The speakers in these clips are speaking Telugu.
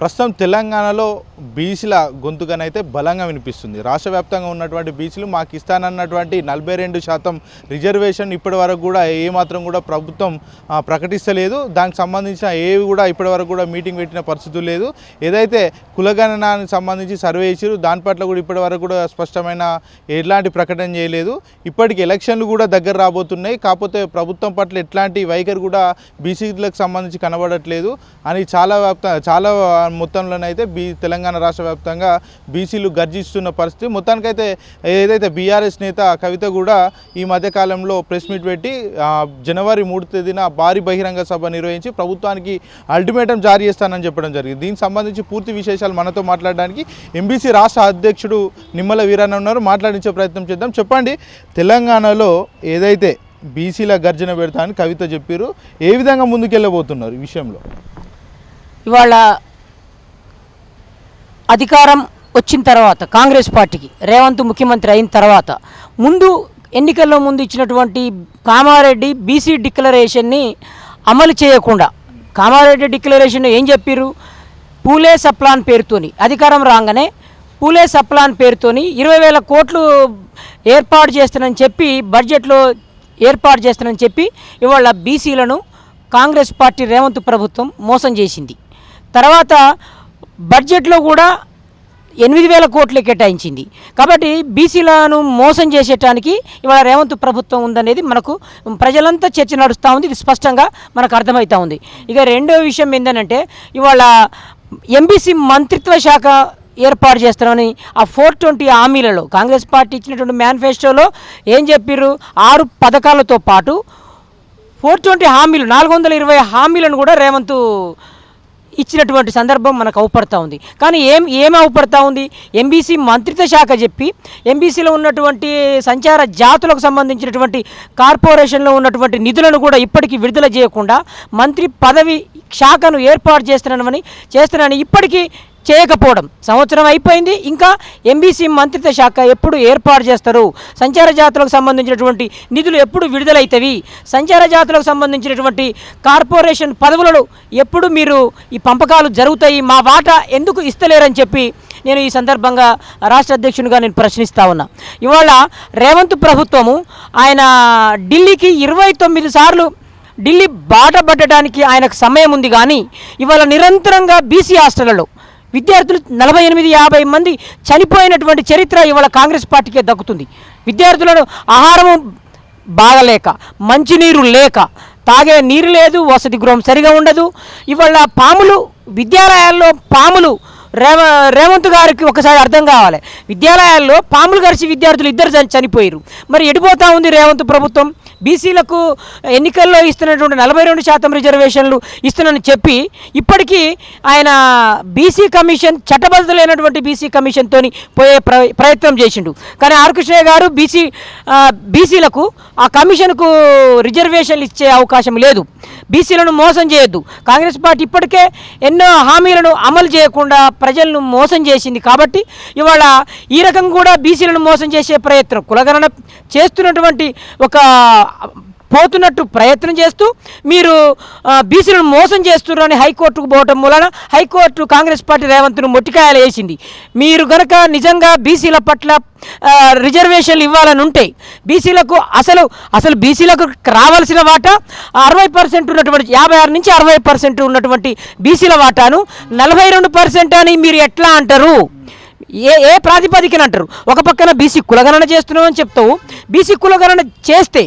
ప్రస్తుతం తెలంగాణలో బీసీల గొంతుకనైతే బలంగా వినిపిస్తుంది. రాష్ట్ర వ్యాప్తంగా ఉన్నటువంటి బీసీలు మాకు ఇస్తానన్నటువంటి నలభై రెండు శాతం రిజర్వేషన్ ఇప్పటి వరకు కూడా ఏమాత్రం కూడా ప్రభుత్వం ప్రకటిస్తలేదు. దానికి సంబంధించిన ఏవి కూడా ఇప్పటి వరకు కూడా మీటింగ్ పెట్టిన పరిస్థితులు లేదు. ఏదైతే కులగణనానికి సంబంధించి సర్వే ఇచ్చారు దాని పట్ల కూడా ఇప్పటి వరకు కూడా స్పష్టమైన ఎలాంటి ప్రకటన చేయలేదు. ఇప్పటికి ఎలక్షన్లు కూడా దగ్గర రాబోతున్నాయి. కాకపోతే ప్రభుత్వం పట్ల ఎట్లాంటి వైఖరి కూడా బీసీలకు సంబంధించి కనబడట్లేదు. అని చాలా వ్యాప్త చాలా మొత్తంలోనైతే బీ తెలంగాణ రాష్ట్ర వ్యాప్తంగా బీసీలు గర్జిస్తున్న పరిస్థితి. మొత్తానికైతే ఏదైతే బీఆర్ఎస్ నేత కవిత కూడా ఈ మధ్యకాలంలో ప్రెస్ మీట్ పెట్టి జనవరి మూడు తేదీన భారీ బహిరంగ సభ నిర్వహించి ప్రభుత్వానికి అల్టిమేటం జారీ చేస్తానని చెప్పడం జరిగింది. దీనికి సంబంధించి పూర్తి విశేషాలు మనతో మాట్లాడడానికి ఎంబీసీ రాష్ట్ర అధ్యక్షుడు నిమ్మల వీరన్న ఉన్నారు. మాట్లాడించే ప్రయత్నం చేద్దాం. చెప్పండి తెలంగాణలో ఏదైతే బీసీల గర్జన పెడతా అని కవిత చెప్పారు ఏ విధంగా ముందుకెళ్ళబోతున్నారు ఈ విషయంలో? ఇవాళ అధికారం వచ్చిన తర్వాత కాంగ్రెస్ పార్టీకి రేవంత్ ముఖ్యమంత్రి అయిన తర్వాత ముందు ఎన్నికల్లో ముందు ఇచ్చినటువంటి కామారెడ్డి బీసీ డిక్లరేషన్ని అమలు చేయకుండా కామారెడ్డి డిక్లరేషన్ ఏం చెప్పారు పూలే సప్లాన్ పేరుతోని అధికారం రాగానే పూలే సప్లాన్ పేరుతోని ఇరవై వేల కోట్లు ఏర్పాటు చేస్తానని చెప్పి బడ్జెట్లో ఏర్పాటు చేస్తానని చెప్పి ఇవాళ బీసీలను కాంగ్రెస్ పార్టీ రేవంత్ ప్రభుత్వం మోసం చేసింది. తర్వాత బడ్జెట్లో కూడా ఎనిమిది వేల కోట్లు కేటాయించింది. కాబట్టి బీసీలను మోసం చేసేటానికి ఇవాళ రేవంత్ ప్రభుత్వం ఉందనేది మనకు ప్రజలంతా చర్చ నడుస్తూ ఉంది. ఇది స్పష్టంగా మనకు అర్థమవుతూ ఉంది. ఇక రెండో విషయం ఏంటంటే ఇవాళ ఎంబీసీ మంత్రిత్వ శాఖ ఏర్పాటు చేస్తామని ఆ ఫోర్ ట్వంటీ హామీలలో కాంగ్రెస్ పార్టీ ఇచ్చినటువంటి మేనిఫెస్టోలో ఏం చెప్పారు ఆరు పథకాలతో పాటు ఫోర్ ట్వంటీ హామీలు నాలుగు వందల ఇరవై హామీలను కూడా రేవంత్ ఇచ్చినటువంటి సందర్భం మనకు అవపడతా ఉంది. కానీ ఏం ఏమి అవపడతా ఉంది? ఎంబీసీ మంత్రిత్వ శాఖ చెప్పి ఎంబీసీలో ఉన్నటువంటి సంచార జాతులకు సంబంధించినటువంటి కార్పొరేషన్లో ఉన్నటువంటి నిధులను కూడా ఇప్పటికీ విడుదల చేయకుండా మంత్రి పదవి శాఖను ఏర్పాటు చేస్తున్నామని చేస్తున్నాను ఇప్పటికీ చేయకపోవడం. సంవత్సరం అయిపోయింది. ఇంకా ఎంబీసీ మంత్రిత్వ శాఖ ఎప్పుడు ఏర్పాటు చేస్తారు? సంచార జాతులకు సంబంధించినటువంటి నిధులు ఎప్పుడు విడుదలైతవి? సంచార జాతులకు సంబంధించినటువంటి కార్పొరేషన్ పదవులను ఎప్పుడు మీరు ఈ పంపకాలు జరుగుతాయి? మా వాటా ఎందుకు ఇస్తలేరని చెప్పి నేను ఈ సందర్భంగా రాష్ట్ర అధ్యక్షునిగా నేను ప్రశ్నిస్తా ఉన్నా. ఇవాళ రేవంత్ ప్రభుత్వము ఆయన ఢిల్లీకి ఇరవై తొమ్మిది సార్లు ఢిల్లీ బాట పట్టడానికి ఆయనకు సమయం ఉంది కానీ ఇవాళ నిరంతరంగా బీసీ హాస్టళ్ళలో విద్యార్థులు నలభై ఎనిమిది యాభై మంది చనిపోయినటువంటి చరిత్ర ఇవాళ కాంగ్రెస్ పార్టీకే దక్కుతుంది. విద్యార్థులను ఆహారం బాగలేక మంచినీరు లేక తాగే నీరు లేదు వసతి గృహం సరిగా ఉండదు. ఇవాళ పాములు విద్యాలయాల్లో పాములు రేవ రేవంత్ గారికి ఒకసారి అర్థం కావాలి. విద్యాలయాల్లో పాములు కలిసి విద్యార్థులు ఇద్దరు చని- చనిపోయారు మరి ఎడిపోతా ఉంది రేవంత్ ప్రభుత్వం? బీసీలకు ఎన్నికల్లో ఇస్తున్నటువంటి నలభై రెండు శాతం రిజర్వేషన్లు ఇస్తున్నానని చెప్పి ఇప్పటికీ ఆయన బీసీ కమిషన్ చట్టబద్ధులైనటువంటి బీసీ కమిషన్తో పోయే ప్ర ప్రయత్నం చేసిండు. కానీ ఆర్కృష్ణయ్య గారు బీసీ బీసీలకు ఆ కమిషన్కు రిజర్వేషన్లు ఇచ్చే అవకాశం లేదు. బీసీలను మోసం చేయొద్దు. కాంగ్రెస్ పార్టీ ఇప్పటికే ఎన్నో హామీలను అమలు చేయకుండా ప్రజలను మోసం చేసింది కాబట్టి ఇవాళ ఈ రకం కూడా బీసీలను మోసం చేసే ప్రయత్నం కులగణన చేస్తున్నటువంటి ఒక పోతున్నట్టు ప్రయత్నం చేస్తూ మీరు బీసీలను మోసం చేస్తున్నారని హైకోర్టుకు పోవటం మూలన హైకోర్టు కాంగ్రెస్ పార్టీ రేవంత్ను మొట్టికాయలు వేసింది. మీరు గనక నిజంగా బీసీల పట్ల రిజర్వేషన్లు ఇవ్వాలని ఉంటే బీసీలకు అసలు అసలు బీసీలకు రావాల్సిన వాటా? అరవై పర్సెంట్ ఉన్నటువంటి యాభై ఆరు నుంచి అరవై పర్సెంట్ ఉన్నటువంటి బీసీల వాటాను నలభై రెండు పర్సెంట్ అని మీరు ఎట్లా అంటారు? ఏ ఏ ప్రాతిపదికన అంటారు? ఒక పక్కన బీసీ కులగణన చేస్తున్నామని చెప్తావు. బీసీ కులగణన చేస్తే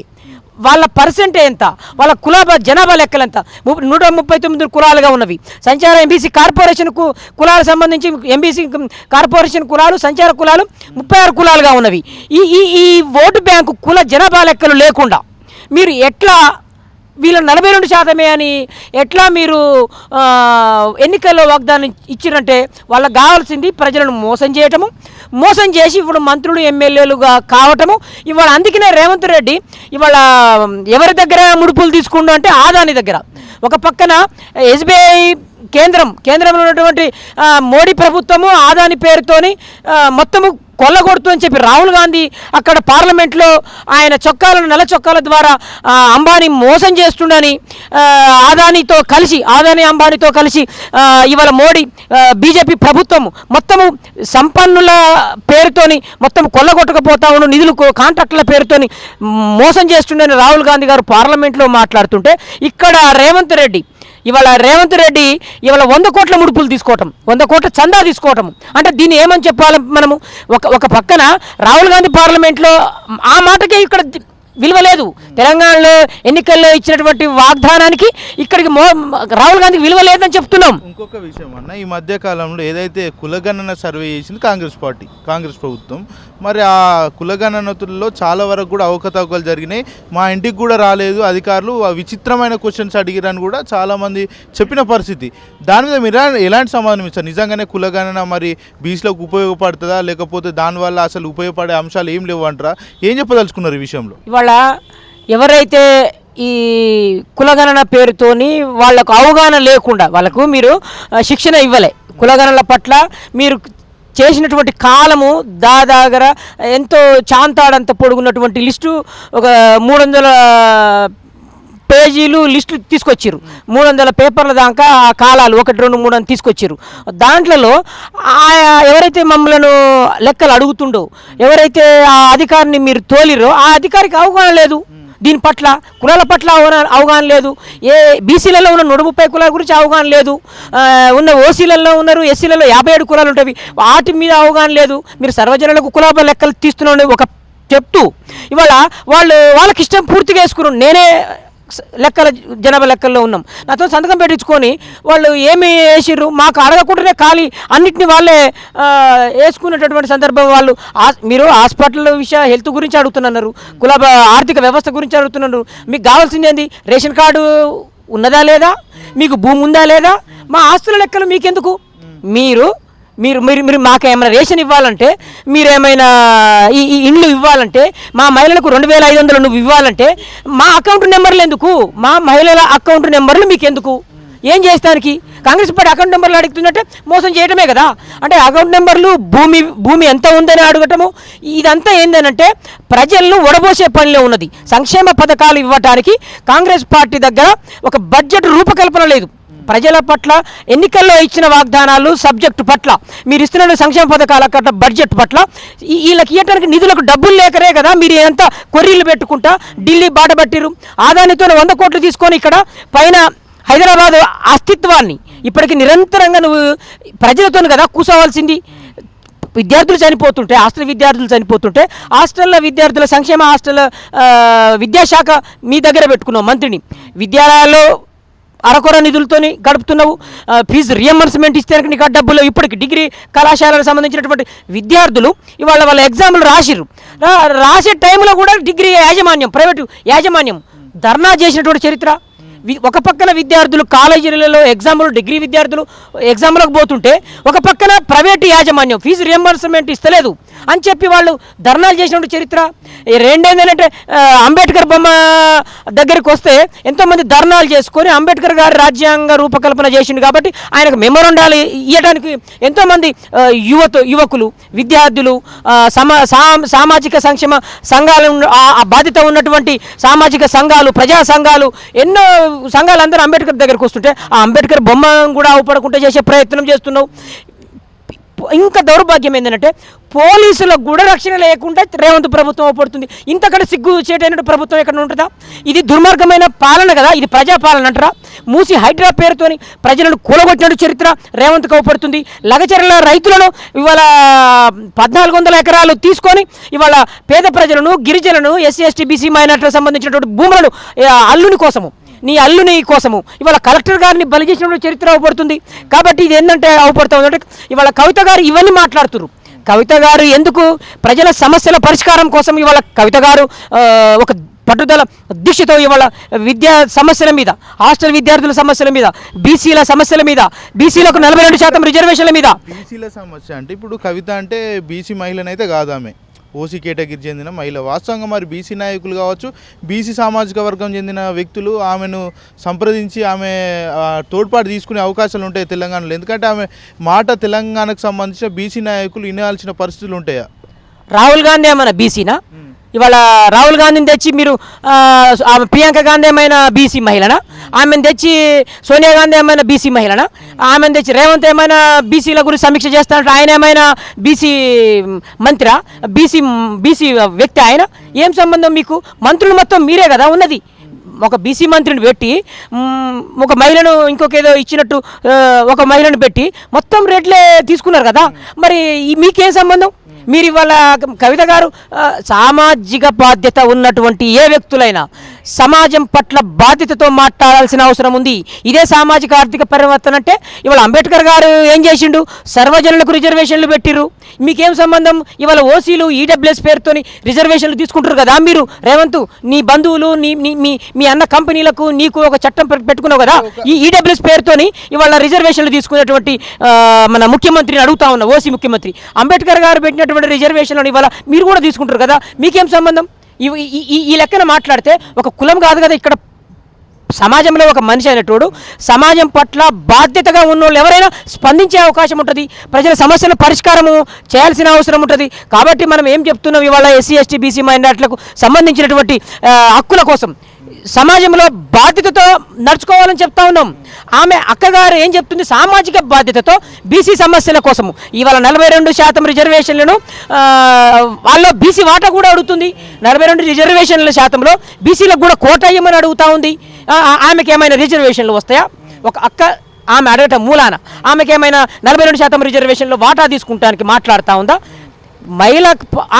వాళ్ళ పర్సెంట్ ఎంత? వాళ్ళ కుల జనాభా లెక్కలు ఎంత? నూట ముప్పై తొమ్మిది కులాలుగా ఉన్నవి. సంచార ఎంబీసీ కార్పొరేషన్ కులాలకు సంబంధించి ఎంబీసీ కార్పొరేషన్ కులాలు సంచార కులాలు ముప్పై ఆరు కులాలుగా ఉన్నవి. ఈ ఈ ఈ ఓటు బ్యాంకు కుల జనాభా లెక్కలు లేకుండా మీరు ఎట్లా వీళ్ళు నలభై రెండు శాతమే అని ఎట్లా మీరు ఎన్నికల్లో వాగ్దానం ఇచ్చినంటే వాళ్ళకు కావాల్సింది ప్రజలను మోసం చేయటము మోసం చేసి ఇప్పుడు మంత్రులు ఎమ్మెల్యేలుగా కావటము. ఇవాళ అందుకనే రేవంత్ రెడ్డి ఇవాళ ఎవరి దగ్గర ముడుపులు తీసుకుండు అంటే ఆదాని దగ్గర. ఒక పక్కన ఎస్బీఐ కేంద్రం కేంద్రంలో ఉన్నటువంటి మోడీ ప్రభుత్వము ఆదాని పేరుతోని మొత్తము కొల్లగొడుతూ అని చెప్పి రాహుల్ గాంధీ అక్కడ పార్లమెంట్లో ఆయన చొక్కాలను నెల చొక్కాల ద్వారా అంబానీ మోసం చేస్తుండని ఆ, ఆదానితో కలిసి ఆదాని అంబానీతో కలిసి ఇవాళ మోడీ బీజేపీ ప్రభుత్వం మొత్తము సంపన్నుల పేరుతోని మొత్తం కొల్లగొట్టకపోతా ఉన్న నిధులు కాంట్రాక్టుల పేరుతోని మోసం చేస్తుండని రాహుల్ గాంధీ గారు పార్లమెంట్లో మాట్లాడుతుంటే ఇక్కడ రేవంత్ రెడ్డి ఇవాళ రేవంత్ రెడ్డి ఇవాళ వంద కోట్ల ముడుపులు తీసుకోవటం వంద కోట్ల చందా తీసుకోవటం. అంటే దీన్ని ఏమని చెప్పాలి మనము? ఒక ఒక పక్కన రాహుల్ గాంధీ పార్లమెంట్లో ఆ మాటకే ఇక్కడ విలువ లేదు. తెలంగాణలో ఎన్నికల్లో ఇచ్చినటువంటి వాగ్దానానికి ఇక్కడికి రాహుల్ గాంధీకి విలువ లేదని చెప్తున్నాం. ఇంకొక విషయం అన్న ఈ మధ్య కాలంలో ఏదైతే కులగణన సర్వే చేసింది కాంగ్రెస్ పార్టీ కాంగ్రెస్ ప్రభుత్వం మరి ఆ కులగణనతుల్లో చాలా వరకు కూడా అవకతవకలు జరిగినాయి. మా ఇంటికి కూడా రాలేదు అధికారులు. విచిత్రమైన క్వశ్చన్స్ అడిగిరని కూడా చాలామంది చెప్పిన పరిస్థితి. దాని మీద మీరు ఎలాంటి సమాధానం ఇస్తారు? నిజంగానే కులగణన మరి బీచ్లోకి ఉపయోగపడుతుందా? లేకపోతే దానివల్ల అసలు ఉపయోగపడే అంశాలు ఏం లేవు అంటారా? ఏం చెప్పదలుచుకున్నారు ఈ విషయంలో? ఇవాళ ఎవరైతే ఈ కులగణన పేరుతోని వాళ్ళకు అవగాహన లేకుండా వాళ్ళకు మీరు శిక్షణ ఇవ్వలే. కులగణనల పట్ల మీరు చేసినటువంటి కాలము దాదాగర ఎంతో చాంతాడంత పొడుగున్నటువంటి లిస్టు ఒక మూడు వందల పేజీలు లిస్టు తీసుకొచ్చారు మూడు వందల పేపర్ల దాకా ఆ కాలాలు ఒకటి రెండు మూడు అని తీసుకొచ్చారు దాంట్లలో ఆ ఎవరైతే మమ్మలను లెక్కలు అడుగుతుండో ఎవరైతే ఆ అధికారిని మీరు తోలిరో ఆ అధికారికి అవగాహన లేదు. దీని పట్ల కులాల పట్ల అవగాహన అవగాహన లేదు. ఏ బీసీలలో ఉన్న నూట ముప్పై కులాల గురించి అవగాహన లేదు. ఉన్న ఓసీలలో ఉన్నారు ఎస్సీలలో యాభై ఏడు కులాలు ఉంటాయి. వాటి మీద అవగాహన లేదు. మీరు సర్వజనులకు కులాల లెక్కలు తీస్తున్నాం ఒక చెప్తూ ఇవాళ వాళ్ళు వాళ్ళకి ఇష్టం పూర్తిగా వేసుకున్నారు. నేనే లెక్కల జనాభా లెక్కల్లో ఉన్నాం. నాతో సంతకం పెట్టించుకొని వాళ్ళు ఏమి వేసిర్రు? మాకు అడగకుండానే ఖాళీ అన్నిటిని వాళ్ళే వేసుకునేటటువంటి సందర్భం వాళ్ళు మీరు హాస్పిటల్ విషయ హెల్త్ గురించి అడుగుతున్నారు కుల ఆర్థిక వ్యవస్థ గురించి అడుగుతున్నారు. మీకు కావాల్సింది ఏంది? రేషన్ కార్డు ఉన్నదా లేదా? మీకు భూమి ఉందా లేదా? మా ఆస్తుల లెక్కలు మీకెందుకు? మీరు మీరు మీరు మీరు మాకు ఏమైనా రేషన్ ఇవ్వాలంటే మీరు ఏమైనా ఈ ఈ ఇండ్లు ఇవ్వాలంటే మా మహిళలకు రెండు వేల ఐదు వందలు నువ్వు ఇవ్వాలంటే మా అకౌంట్ నెంబర్లు ఎందుకు? మా మహిళల అకౌంట్ నెంబర్లు మీకు ఎందుకు ఏం చేస్తానికి? కాంగ్రెస్ పార్టీ అకౌంట్ నెంబర్లు అడుగుతుందంటే మోసం చేయడమే కదా. అంటే అకౌంట్ నెంబర్లు భూమి భూమి ఎంత ఉందని అడగటము ఇదంతా ఏంటంటే ప్రజలను ఒడబోసే పనిలో ఉన్నది. సంక్షేమ పథకాలు ఇవ్వటానికి కాంగ్రెస్ పార్టీ దగ్గర ఒక బడ్జెట్ రూపకల్పన లేదు. ప్రజల పట్ల ఎన్నికల్లో ఇచ్చిన వాగ్దానాలు సబ్జెక్టు పట్ల మీరు ఇస్తున్న సంక్షేమ పథకాల పట్ల బడ్జెట్ పట్ల వీళ్ళకి ఇవ్వడానికి నిధులకు డబ్బులు లేకరే కదా మీరు ఎంత కొర్రీలు పెట్టుకుంటా ఢిల్లీ బాట పట్టిరు ఆదానితో వంద కోట్లు తీసుకొని ఇక్కడ పైన హైదరాబాద్ అస్తిత్వాన్ని ఇప్పటికి నిరంతరంగా నువ్వు ప్రజలతో కదా కూసోవాల్సింది. విద్యార్థులు చనిపోతుంటే హాస్టల్ విద్యార్థులు చనిపోతుంటే హాస్టల్లో విద్యార్థుల సంక్షేమ హాస్టల్ విద్యాశాఖ మీ దగ్గర పెట్టుకున్నావు మంత్రిని. విద్యాలయాల్లో అరకొర నిధులతోని గడుపుతున్నావు. ఫీజు రియంబర్స్మెంట్ ఇస్తే నీకు ఆ డబ్బులు ఇప్పటికి డిగ్రీ కళాశాలకు సంబంధించినటువంటి విద్యార్థులు ఇవాళ వాళ్ళ ఎగ్జామ్లు రాసిర్రు. రాసే టైంలో కూడా డిగ్రీ యాజమాన్యం ప్రైవేటు యాజమాన్యం ధర్నా చేసినటువంటి చరిత్ర. ఒక పక్కన విద్యార్థులు కాలేజీలలో ఎగ్జామ్లు డిగ్రీ విద్యార్థులు ఎగ్జామ్లకు పోతుంటే ఒక పక్కన ప్రైవేట్ యాజమాన్యం ఫీజు రియంబర్స్మెంట్ ఇస్తలేదు అని చెప్పి వాళ్ళు ధర్నాలు చేసినటువంటి చరిత్ర. ఈ అంబేద్కర్ బొమ్మ దగ్గరికి వస్తే ఎంతోమంది ధర్నాలు చేసుకొని అంబేద్కర్ గారి రాజ్యాంగ రూపకల్పన చేసిండు కాబట్టి ఆయనకు మెమోరండాలు ఇవ్వడానికి ఎంతోమంది యువత యువకులు విద్యార్థులు సమా సామాజిక సంక్షేమ సంఘాలు ఆ బాధ్యత ఉన్నటువంటి సామాజిక సంఘాలు ప్రజా సంఘాలు ఎన్నో సంఘాలందరూ అంబేద్కర్ దగ్గరకు వస్తుంటే ఆ అంబేద్కర్ బొమ్మ కూడా అవపడకుండా చేసే ప్రయత్నం చేస్తున్నావు. ఇంకా దౌర్భాగ్యం ఏంటంటే పోలీసులకు కూడా రక్షణ లేకుండా రేవంత్ ప్రభుత్వం అవపడుతుంది ఇంతకంటే సిగ్గు చేటైన ప్రభుత్వం ఎక్కడ ఉంటుందా? ఇది దుర్మార్గమైన పాలన కదా ఇది ప్రజాపాలన అంటారా? మూసి హైడ్రా పేరుతోని ప్రజలను కూలగొట్టినట్టు చరిత్ర రేవంత్కి అవపడుతుంది లగచర్ల రైతులను ఇవాళ పద్నాలుగు వందల ఎకరాలు తీసుకొని ఇవాళ పేద ప్రజలను గిరిజనులను ఎస్సీ ఎస్టీ బీసీ మైనార్టీలకు సంబంధించినటువంటి భూములను అల్లుని కోసము. నీ అల్లుని కోసము. ఇవాళ కలెక్టర్ గారిని బలి చేసినప్పుడు చరిత్ర అవపడుతుంది. కాబట్టి ఇది ఏంటంటే అవపడుతుంది అంటే ఇవాళ కవిత గారు ఇవన్నీ మాట్లాడుతున్నారు కవిత గారు ఎందుకు? ప్రజల సమస్యల పరిష్కారం కోసం ఇవాళ కవిత గారు ఒక పట్టుదల దీక్షతో ఇవాళ విద్యా సమస్యల మీద హాస్టల్ విద్యార్థుల సమస్యల మీద బీసీల సమస్యల మీద బీసీలకు నలభై రెండు శాతం రిజర్వేషన్ల మీద. బీసీల సమస్య అంటే ఇప్పుడు కవిత అంటే బీసీ మహిళనైతే కాదామే. ఓసీ కేటగిరీ చెందిన మహిళ. వాస్తవంగా మరి బీసీ నాయకులు కావచ్చు బీసీ సామాజిక వర్గం చెందిన వ్యక్తులు ఆమెను సంప్రదించి ఆమె తోడ్పాటు తీసుకునే అవకాశాలు ఉంటాయి తెలంగాణలో. ఎందుకంటే ఆమె మాట తెలంగాణకు సంబంధించిన బీసీ నాయకులు వినాల్సిన పరిస్థితులు ఉంటాయా? రాహుల్ గాంధీ ఏమైనా బీసీనా? ఇవాళ రాహుల్ గాంధీని తెచ్చి మీరు ఆ, ప్రియాంక గాంధీ ఏమైనా బీసీ మహిళనా? ఆమెను తెచ్చి సోనియా గాంధీ ఏమైనా బీసీ మహిళనా? ఆమెను తెచ్చి రేవంత్ ఏమైనా బీసీల గురించి సమీక్ష చేస్తానంటే ఆయన ఏమైనా బీసీ మంత్రా బీసీ బీసీ వ్యక్తి ఆయన? ఏం సంబంధం మీకు? మంత్రులు మొత్తం మీరే కదా ఉన్నది. ఒక బీసీ మంత్రిని పెట్టి ఒక మహిళను ఇంకొక ఏదో ఇచ్చినట్టు ఒక మహిళను పెట్టి మొత్తం రేట్లే తీసుకున్నారు కదా. మరి మీకేం సంబంధం? మీరు ఇవాళ కవిత గారు సామాజిక బాధ్యత ఉన్నటువంటి ఏ వ్యక్తులైనా సమాజం పట్ల బాధ్యతతో మాట్లాడాల్సిన అవసరం ఉంది. ఇదే సామాజిక ఆర్థిక పరివర్తన అంటే ఇవాళ అంబేద్కర్ గారు ఏం చేసిండు? సర్వజనులకు రిజర్వేషన్లు పెట్టిరు మీకేం సంబంధం? ఇవాళ ఓసీలు ఈడబ్ల్యూఎస్ పేరుతోని రిజర్వేషన్లు తీసుకుంటారు కదా మీరు? రేవంత్ నీ బంధువులు నీ మీ మీ అన్న కంపెనీలకు నీకు ఒక చట్టం పెట్టుకున్నావు కదా? ఈ ఈడబ్ల్యూఎస్ పేరుతోని ఇవాళ రిజర్వేషన్లు తీసుకునేటువంటి మన ముఖ్యమంత్రిని అడుగుతా ఉన్నా ఓసీ ముఖ్యమంత్రి. అంబేద్కర్ గారు పెట్టినటువంటి రిజర్వేషన్లను ఇవాళ మీరు కూడా తీసుకుంటారు కదా? మీకేం సంబంధం? ఈ ఈ- లెక్కన మాట్లాడితే ఒక కులం కాదు కదా ఇక్కడ సమాజంలో ఒక మనిషి అయినటువంటి సమాజం పట్ల బాధ్యతగా ఉన్నోళ్ళు ఎవరైనా స్పందించే అవకాశం ఉంటుంది. ప్రజల సమస్యల పరిష్కారము చేయాల్సిన అవసరం ఉంటుంది. కాబట్టి మనం ఏం చెప్తున్నాం ఇవాళ ఎస్సీ ఎస్టీ బీసీ మైనార్టీలకు సంబంధించినటువంటి హక్కుల కోసం? సమాజంలో బాధ్యతతో నడుచుకోవాలని చెప్తా ఉన్నాం. ఆమె అక్కగారు ఏం చెప్తుంది? సామాజిక బాధ్యతతో బీసీ సమస్యల కోసము. ఇవాళ నలభై రెండు శాతం రిజర్వేషన్లను వాళ్ళలో బీసీ వాటా కూడా అడుగుతుంది. నలభై రెండు రిజర్వేషన్ల శాతంలో బీసీలకు కూడా కోట ఇవ్వమని అడుగుతా ఉంది. ఆమెకి ఏమైనా రిజర్వేషన్లు వస్తాయా? ఒక అక్క ఆమె అడగటం మూలాన. ఆమెకేమైనా నలభై రెండు శాతం రిజర్వేషన్లో వాటా తీసుకుంటానికి మాట్లాడుతూ ఉందా? మహిళ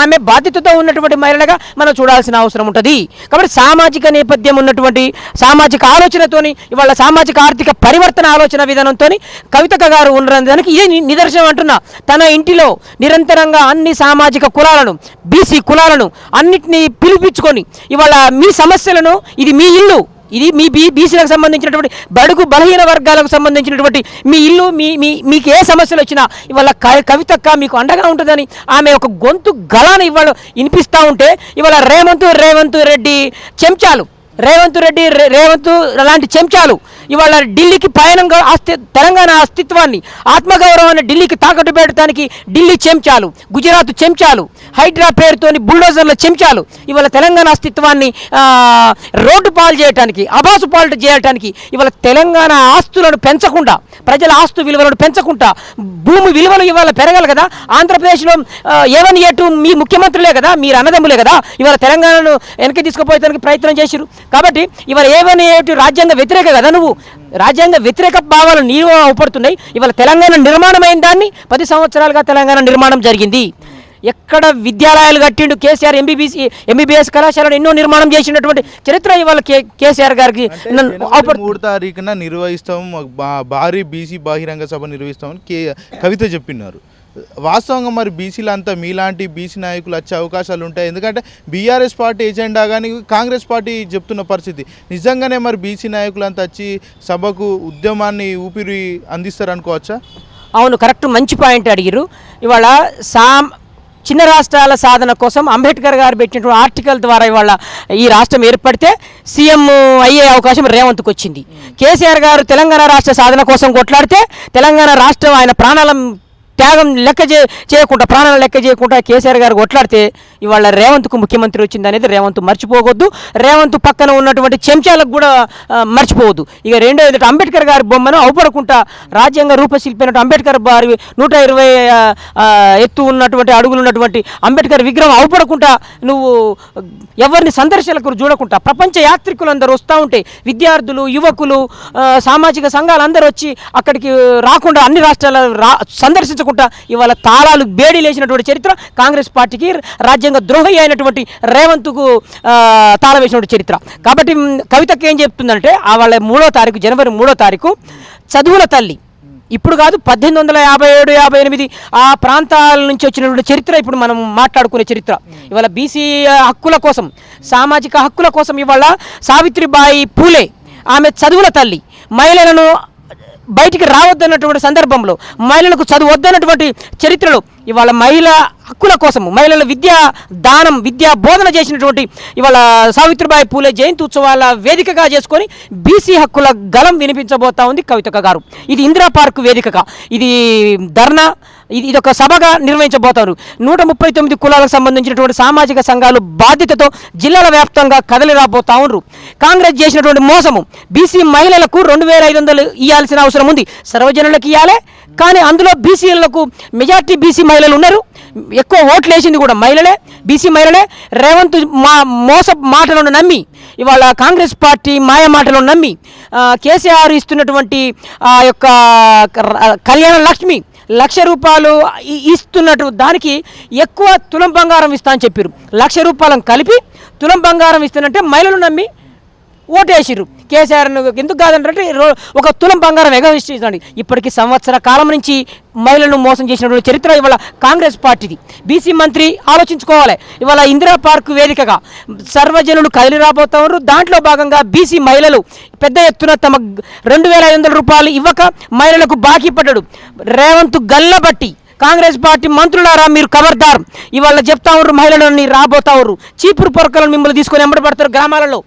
ఆమె బాధ్యతతో ఉన్నటువంటి మహిళగా మనం చూడాల్సిన అవసరం ఉంటుంది. కాబట్టి సామాజిక నేపథ్యం ఉన్నటువంటి సామాజిక ఆలోచనతోని ఇవాళ సామాజిక ఆర్థిక పరివర్తన ఆలోచన విధానంతో కవితక గారు ఉండడానికి ఇదే నిదర్శనం అంటున్నా. తన ఇంటిలో నిరంతరంగా అన్ని సామాజిక కులాలను బీసీ కులాలను అన్నిటినీ పిలిపించుకొని ఇవాళ మీ సమస్యలను ఇది మీ ఇల్లు ఇది మీ బీ బీసీలకు సంబంధించినటువంటి బడుగు బలహీన వర్గాలకు సంబంధించినటువంటి మీ ఇల్లు మీ మీ మీకు ఏ సమస్యలు వచ్చినా ఇవాళ కవితక్క మీకు అండగా ఉంటుందని ఆమె ఒక గొంతు గలాన ఇవాళ వినిపిస్తూ ఉంటే ఇవాళ రేవంత్ రేవంత్ రెడ్డి చెంచాలు. రేవంత్ రెడ్డి రేవంత్ లాంటి చెంచాలు ఇవాళ ఢిల్లీకి పయనంగా అస్తి తెలంగాణ అస్తిత్వాన్ని ఆత్మగౌరవాన్ని ఢిల్లీకి తాకట్టు పెట్టడానికి ఢిల్లీ చెంచాలు గుజరాత్ చెంచాలు హైడ్రా పేరుతోని బుల్డోజర్ల చెంచాలు ఇవాళ తెలంగాణ అస్తిత్వాన్ని రోడ్డు పాలు చేయటానికి అబాసు పాలు చేయటానికి ఇవాళ తెలంగాణ ఆస్తులను పెంచకుండా ప్రజల ఆస్తు విలువలను పెంచకుండా భూమి విలువలు ఇవాళ పెరగాలి కదా? ఆంధ్రప్రదేశ్లో ఏవని ఎటు మీ ముఖ్యమంత్రులే కదా? మీరు అన్నదమ్ములే కదా? ఇవాళ తెలంగాణను వెనక్కి తీసుకుపోయేదానికి ప్రయత్నం చేసిరు కాబట్టి ఇవాళ ఏవన్ ఏటు రాజ్యాంగ వ్యతిరేక కదా నువ్వు? రాజ్యాంగ వ్యతిరేక భావాలు నీవు అవపడుతున్నాయి. ఇవాళ తెలంగాణ నిర్మాణమైన దాన్ని. పది సంవత్సరాలుగా తెలంగాణ నిర్మాణం జరిగింది. ఎక్కడ విద్యాలయాలు కట్టిండు కేసీఆర్ ఎంబీబీసీ ఎంబీబీఎస్ కళాశాలను ఎన్నో నిర్మాణం చేసినటువంటి చరిత్ర ఇవాళ కేసీఆర్ గారికి మూడు తారీఖున నిర్వహిస్తాం. భారీ బీసీ బహిరంగ సభ నిర్వహిస్తామని కవిత చెప్పినారు. వాస్తవంగా మరి బీసీలంతా మీలాంటి బీసీ నాయకులు వచ్చే అవకాశాలు ఉంటాయి. ఎందుకంటే బీఆర్ఎస్ పార్టీ ఎజెండా కానీ కాంగ్రెస్ పార్టీ చెప్తున్న పరిస్థితి. నిజంగానే మరి బీసీ నాయకులు అంతా వచ్చి సభకు ఉద్యమాన్ని ఊపిరి అందిస్తారు అనుకోవచ్చా అవును కరెక్ట్ మంచి పాయింట్ అడిగిరు ఇవాళ సామ్ చిన్న రాష్ట్రాల సాధన కోసం అంబేద్కర్ గారు పెట్టినటువంటి ఆర్టికల్ ద్వారా ఇవాళ ఈ రాష్ట్రం ఏర్పడితే సీఎం అయ్యే అవకాశం రేవంత్కి వచ్చింది. కేసీఆర్ గారు తెలంగాణ రాష్ట్ర సాధన కోసం కొట్లాడితే తెలంగాణ రాష్ట్రం ఆయన ప్రాణాల త్యాగం లెక్క చేయకుండా ప్రాణాలు లెక్క చేయకుండా కేసీఆర్ గారు కొట్లాడితే ఇవాళ రేవంత్కు ముఖ్యమంత్రి వచ్చింది అనేది రేవంత్ మర్చిపోవద్దు. రేవంత్ పక్కన ఉన్నటువంటి చెంచాలకు కూడా మర్చిపోవద్దు. ఇక రెండో ఏంటంటే అంబేద్కర్ గారి బొమ్మను అవపడకుండా రాజ్యాంగ రూపశిల్పినట్టు అంబేద్కర్ గారి నూట ఇరవై ఎత్తు ఉన్నటువంటి అడుగులు ఉన్నటువంటి అంబేద్కర్ విగ్రహం అవపడకుండా నువ్వు ఎవరిని సందర్శకులు చూడకుండా ప్రపంచ యాత్రికులు అందరూ వస్తూ ఉంటే విద్యార్థులు యువకులు సామాజిక సంఘాలు అందరూ వచ్చి అక్కడికి రాకుండా అన్ని రాష్ట్రాల రా సందర్శించకుండా ఇవాళ తాళాలు బేడీ లేచినటువంటి చరిత్ర కాంగ్రెస్ పార్టీకి రాజ్య నిజంగా ద్రోహి అయినటువంటి రేవంత్కు ఆ, తాళం వేసినటువంటి చరిత్ర. కాబట్టి కవితకి ఏం చెప్తుందంటే ఆ వాళ్ళ మూడో తారీఖు జనవరి మూడో తారీఖు చదువుల తల్లి. ఇప్పుడు కాదు పద్దెనిమిది వందల యాభై ఏడు యాభై ఎనిమిది ఆ ప్రాంతాల నుంచి వచ్చినటువంటి చరిత్ర ఇప్పుడు మనం మాట్లాడుకునే చరిత్ర. ఇవాళ బీసీ హక్కుల కోసం సామాజిక హక్కుల కోసం ఇవాళ సావిత్రిబాయి పూలే ఆమె చదువుల తల్లి. మహిళలను బయటికి రావద్దన్నటువంటి సందర్భంలో మహిళలకు చదువు వద్దన్నటువంటి చరిత్రలో ఇవాళ మహిళ హక్కుల కోసము మహిళల విద్యా దానం విద్యా బోధన చేసినటువంటి ఇవాళ సావిత్రిబాయి పూలే జయంతి ఉత్సవాల వేదికగా చేసుకొని బీసీ హక్కుల గలం వినిపించబోతా ఉంది కవితక గారు. ఇది ఇందిరా పార్క్ వేదికగా. ఇది ధర్నా ఇది ఇది ఒక సభగా నిర్వహించబోతారు. నూట ముప్పై తొమ్మిది కులాలకు సంబంధించినటువంటి సామాజిక సంఘాలు బాధ్యతతో జిల్లాల వ్యాప్తంగా కదలి రాబోతా ఉన్నారు కాంగ్రెస్ చేసినటువంటి మోసము బీసీ మహిళలకు రెండు వేల ఐదు వందలు ఇవ్వాల్సిన అవసరం ఉంది. సర్వజనులకు ఇవ్వాలి కానీ అందులో బీసీలకు మెజార్టీ బీసీ మహిళలు ఉన్నారు. ఎక్కువ ఓట్లు వేసింది కూడా మహిళలే బీసీ మహిళలే. రేవంత్ మా మోస మాటలను నమ్మి ఇవాళ కాంగ్రెస్ పార్టీ మాయ మాటలను నమ్మి కేసీఆర్ ఇస్తున్నటువంటి ఆ యొక్క కళ్యాణ లక్ష్మి లక్ష రూపాయలు ఇస్తున్నట్టు దానికి ఎక్కువ తులం బంగారం ఇస్తా అని చెప్పారు లక్ష రూపాయలను కలిపి తులం బంగారం ఇస్తున్నట్టే మహిళలు నమ్మి ఓటేసిరు కేసీఆర్ ఎందుకు కాదంటే రో- ఒక తులం బంగారం ఎగవిస్తుంది ఇప్పటికి సంవత్సర కాలం నుంచి మహిళలను మోసం చేసినటువంటి చరిత్ర ఇవాళ కాంగ్రెస్ పార్టీది. బీసీ మంత్రి ఆలోచించుకోవాలి. ఇవాళ ఇందిరా పార్క్ వేదికగా సర్వజనులు కదిలి రాబోతున్నారు. దాంట్లో భాగంగా బీసీ మహిళలు పెద్ద ఎత్తున తమ రెండు వేల ఐదు వందల రూపాయలు ఇవ్వక మహిళలకు బాకీ పడ్డాడు. రేవంత్ గల్లబట్టి కాంగ్రెస్ పార్టీ మంత్రులారా మీరు ఖబర్దార్ ఇవాళ చెప్తా ఉన్నారు మహిళలని రాబోతా ఉన్నారు. చీపురు పొరకలను మిమ్మల్ని తీసుకొని ఎంబడబడతారు గ్రామాలలో.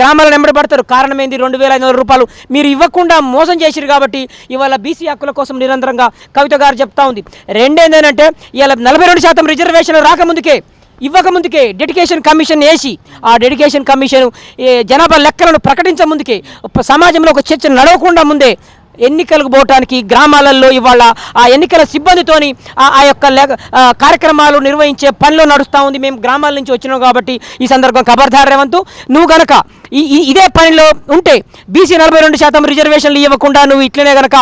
గ్రామాలను ఎంబడబడతారు కారణం ఏంది రెండు వేల ఐదు వందల రూపాయలు మీరు ఇవ్వకుండా మోసం చేసిరు కాబట్టి ఇవాళ బీసీ హక్కుల కోసం నిరంతరంగా కవిత గారు చెప్తా ఉంది. రెండేందేనంటే ఇవాళ నలభై రెండు శాతం రిజర్వేషన్లు రాకముందుకే ఇవ్వకముందుకే డెడికేషన్ కమిషన్ వేసి ఆ డెడికేషన్ కమిషన్ జనాభా లెక్కలను ప్రకటించముందుకే సమాజంలో ఒక చర్చ నడవకుండా ముందే ఎన్నికలకు పోవటానికి గ్రామాలలో ఇవాళ ఆ ఎన్నికల సిబ్బందితోని ఆ ఆ యొక్క లెగ- కార్యక్రమాలు నిర్వహించే పనిలో నడుస్తూ ఉంది. మేము గ్రామాల నుంచి వచ్చినాం కాబట్టి ఈ సందర్భం ఖబర్దార్ రేవంతు నువ్వు గనక ఈ ఇదే పనిలో ఉంటే బీసీ నలభై రెండు శాతం రిజర్వేషన్లు ఇవ్వకుండా నువ్వు ఇట్లనే గనక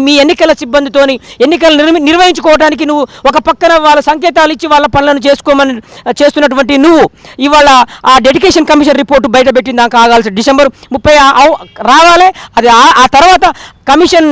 మీ ఎన్నికల సిబ్బందితోని ఎన్నికలు నిర్వహించుకోవడానికి నువ్వు ఒక పక్కన వాళ్ళ సంకేతాలు ఇచ్చి వాళ్ళ పనులను చేసుకోమని చేస్తున్నటువంటి నువ్వు ఇవాళ ఆ డెడికేషన్ కమిషన్ రిపోర్టు బయట పెట్టిన దాకా ఆగాల్సి డిసెంబర్ ముప్పై రావాలి. అది ఆ- ఆ తర్వాత కమిషన్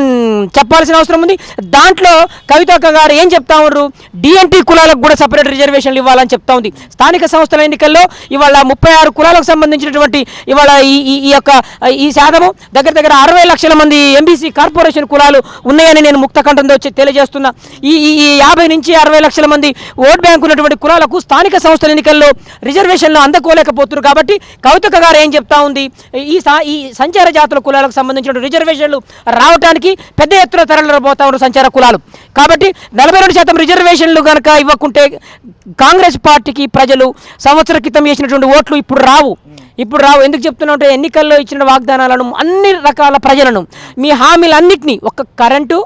చెప్పాల్సిన అవసరం ఉంది. దాంట్లో కవితక్క గారు ఏం చెప్తా ఉన్నారు? డిఎన్టీ కులాలకు కూడా సపరేట్ రిజర్వేషన్లు ఇవ్వాలని చెప్తా ఉంది. స్థానిక సంస్థల ఎన్నికల్లో ఇవాళ ముప్పై ఆరు కులాలకు సంబంధించినటువంటి ఇవాళ ఈ ఈ- ఈ యొక్క ఈ శాతము దగ్గర దగ్గర అరవై లక్షల మంది ఎంబీసీ కార్పొరేషన్ కులాలు ఉన్నాయని నేను ముక్త కంఠంతో తెలియజేస్తున్నా. ఈ ఈ యాభై నుంచి అరవై లక్షల మంది ఓట్ బ్యాంక్ ఉన్నటువంటి కులాలకు స్థానిక సంస్థల ఎన్నికల్లో రిజర్వేషన్లు అందుకోలేకపోతున్నారు కాబట్టి కవితక గారు ఏం చెప్తా ఉంది? ఈ సంచార జాతుల కులాలకు సంబంధించిన రిజర్వేషన్లు రావడానికి పెద్ద ఎత్తున తరలిపోతా ఉన్నారు సంచార కులాలు. కాబట్టి నలభై రెండు శాతం రిజర్వేషన్లు కనుక ఇవ్వకుంటే కాంగ్రెస్ పార్టీకి ప్రజలు సంవత్సర క్రితం చేసినటువంటి ఓట్లు ఇప్పుడు రావు. ఇప్పుడు రావు. ఎందుకు చెప్తున్నా అంటే ఎన్నికల్లో ఇచ్చిన వాగ్దానాలను అన్ని రకాల ప్రజలను మీ హామీలన్నింటినీ ఒక్క కరెంటు